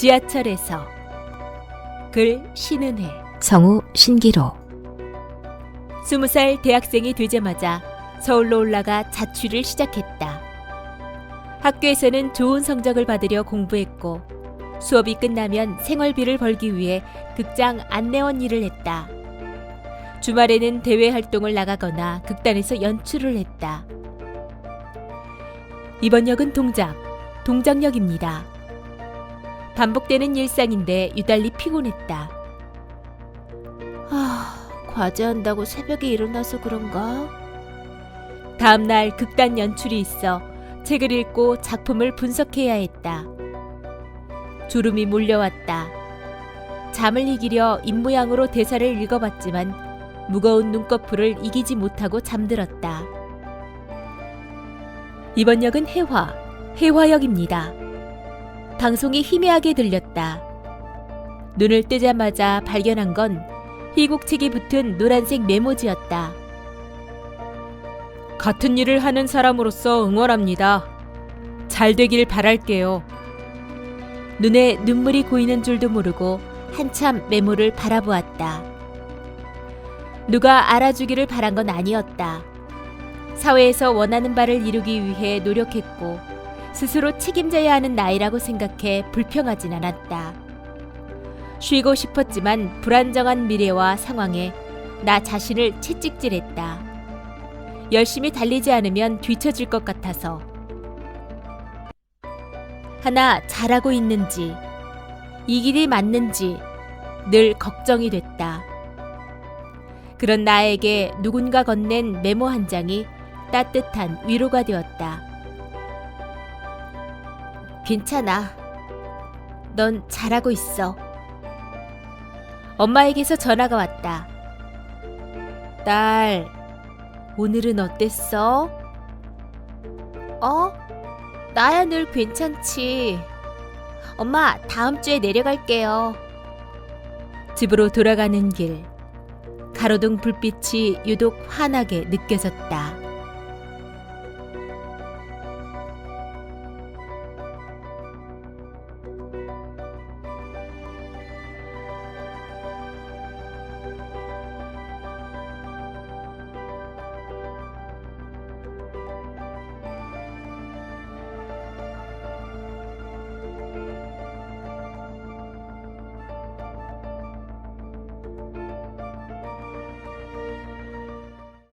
지하철에서 글 신은혜 성우 신기로 스무 살 대학생이 되자마자 서울로 올라가 자취를 시작했다. 학교에서는 좋은 성적을 받으려 공부했고 수업이 끝나면 생활비를 벌기 위해 극장 안내원 일을 했다. 주말에는 대외 활동을 나가거나 극단에서 연출을 했다. 이번 역은 동작, 동작역입니다. 반복되는 일상인데 유달리 피곤했다. 아, 과제한다고 새벽에 일어나서 그런가? 다음 날 극단 연출이 있어 책을 읽고 작품을 분석해야 했다. 졸음이 몰려왔다. 잠을 이기려 입모양으로 대사를 읽어봤지만 무거운 눈꺼풀을 이기지 못하고 잠들었다. 이번 역은 해화, 해화역입니다. 방송이 희미하게 들렸다. 눈을 뜨자마자 발견한 건 희곡책이 붙은 노란색 메모지였다. 같은 일을 하는 사람으로서 응원합니다. 잘 되길 바랄게요. 눈에 눈물이 고이는 줄도 모르고 한참 메모를 바라보았다. 누가 알아주기를 바란 건 아니었다. 사회에서 원하는 바를 이루기 위해 노력했고 스스로 책임져야 하는 나이라고 생각해 불평하진 않았다. 쉬고 싶었지만 불안정한 미래와 상황에 나 자신을 채찍질했다. 열심히 달리지 않으면 뒤처질 것 같아서. 하나 잘하고 있는지, 이 길이 맞는지 늘 걱정이 됐다. 그런 나에게 누군가 건넨 메모 한 장이 따뜻한 위로가 되었다. 괜찮아. 넌 잘하고 있어. 엄마에게서 전화가 왔다. 딸, 오늘은 어땠어? 어? 나야 늘 괜찮지. 엄마, 다음 주에 내려갈게요. 집으로 돌아가는 길. 가로등 불빛이 유독 환하게 느껴졌다.